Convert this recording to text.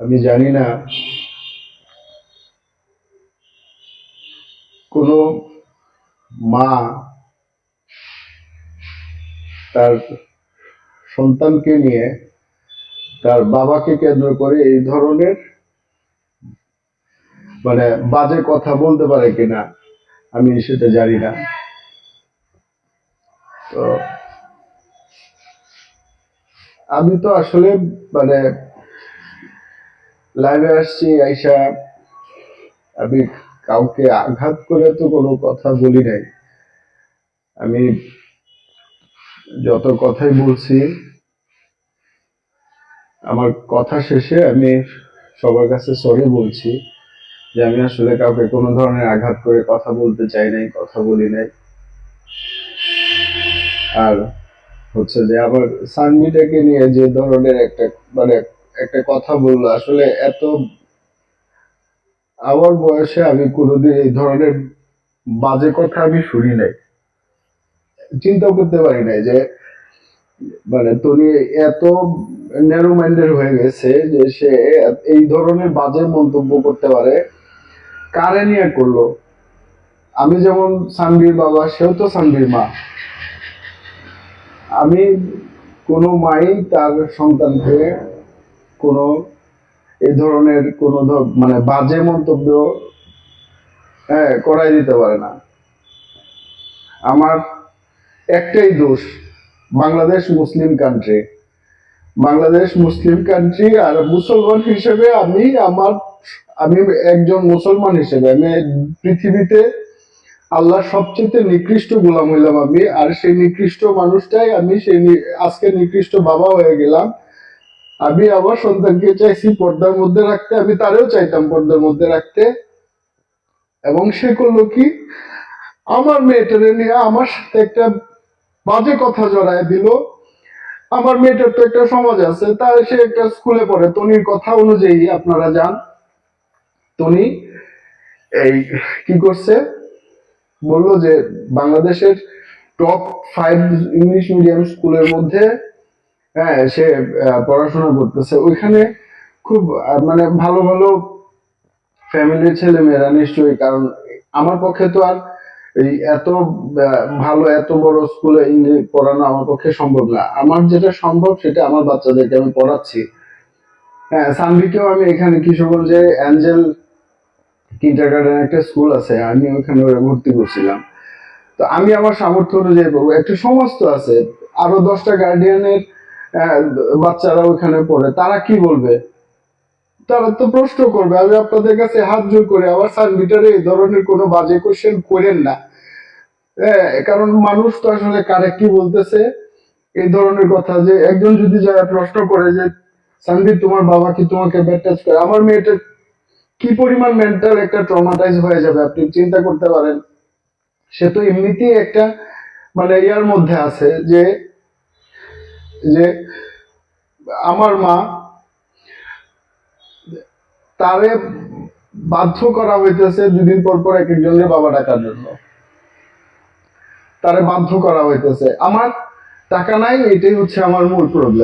আমি জানি না কোনো মা তার সন্তানকে নিয়ে তার বাবাকে কেন্দ্র করে এই ধরনের মানে বাজে কথা বলতে পারে কিনা, আমি সেটা জানি না। তো আমি তো আসলে মানে লাইভে আসছি, আইসা আমি কাউকে আঘাত করে তো কোনো কথা বলি নাই। আমি যত কথাই বলছি, আমার কথা শেষে আমি সবার কাছে সরি বলছি যে আমি আসলে কাউকে কোনো ধরনের আঘাত করে কথা বলতে চাই নাই, কথা বলি নাই। আর হচ্ছে যে আমার সানমিটাকে নিয়ে যে ধরনের একটা মানে একটা কথা বলল আসলে এত আমার বয়সে আমি কোনোদিন এই ধরনের বাজে কথা আমি শুনি নাই। চিন্তা করতে পারি নাই যে মানে তুমি এত ন্যারো মাইন্ডেড হয়ে গেছে যে সে এই ধরনের বাজে মন্তব্য করতে পারে, কারে নিয়ে করল? আমি যেমন সানভীর বাবা, সেও তো সানভীর মা। আমি কোনো মাই তার সন্তানকে কোনো এই ধরনের কোনো মানে বাজে মন্তব্য হ্যাঁ করাই দিতে পারে না। আমার একটাই দোষ, Bangladesh Muslim country Bangladesh Muslim country আর মুসলমান হিসেবে আমি আমার, আমি একজন মুসলমান হিসেবে, আমি পৃথিবীতে আল্লাহ সবচেয়ে নিকৃষ্ট গোলাম হইলাম আমি, আর সেই নিকৃষ্ট মানুষটাই আমি সেই আজকে নিকৃষ্ট বাবা হয়ে গেলাম। আমি আমার সন্তানকে চাইছি পর্দার মধ্যে রাখতে, আমি তারেও চাইতাম পর্দার মধ্যে রাখতে। এবং সে করল কি? আমার মেয়েটারে নিয়ে আমার সাথে একটা বাজে কথা জড়ায় দিল। আমার মেয়েটার তো একটা সমাজ আছে তার সে একটা স্কুলে পড়ে। তনির কথা অনুযায়ী আপনারা যান। তনি এই কি করছে? বলল যে বাংলাদেশের টপ ফাইভ ইংলিশ মিডিয়াম স্কুলের মধ্যে হ্যাঁ সে পড়াশোনা করতেছে। ওইখানে খুব মানে ভালো ভালো ফ্যামিলির ছেলে মেয়েরা নিশ্চয়ই, কারণ আমার পক্ষে তো আর এই এত ভালো, এত বড় স্কুলে ইংরেজি পড়ানো আমার পক্ষে সম্ভব না। আমার যেটা সম্ভব সেটা আমার বাচ্চাদেরকে আমি পড়াচ্ছি। হ্যাঁ সানভিকেও আমি এখানে কিশোরগঞ্জে অ্যাঞ্জেল কিন্টার গার্ডেন একটা স্কুল আছে, আমি ওখানে ওরা ভর্তি করছিলাম। তো আমি আমার সামর্থ্য অনুযায়ী পড়ব। একটা সমাজ তো আছে। আরও দশটা গার্ডিয়ানের বাচ্চারা ওখানে পড়ে। তারা কি বলবে? তারা তো প্রশ্ন করবে আমি আপনাদের কাছে হাত জোর করে আবার সার্ভিটারে এই ধরনের কোনো বাজে কোশ্চেন করেন না। হ্যাঁ, কারণ মানুষ তো আসলে কারে কি বলতেছে? এই ধরনের কথা যে একজন যদি যারা প্রশ্ন করে যে সানভি তোমার বাবা কি তোমাকে ব্যাড টাচ করে? আমার মেয়েটা কি পরিমাণ মেন্টাল একটা ট্রমাটাইজ হয়ে যাবে আপনি চিন্তা করতে পারেন। সে তো এমনিতেই একটা মানে ইয়ার মধ্যে আছে যে যে আমার মা তারে বাধ্য করা হইতেছে দুদিন পর পর এক একজনের বাবা ডাকার জন্য। তারে বাধ্য করা হইতেছে। আমার টাকা নাই, এটাই হচ্ছে আমার মূল প্রবলেম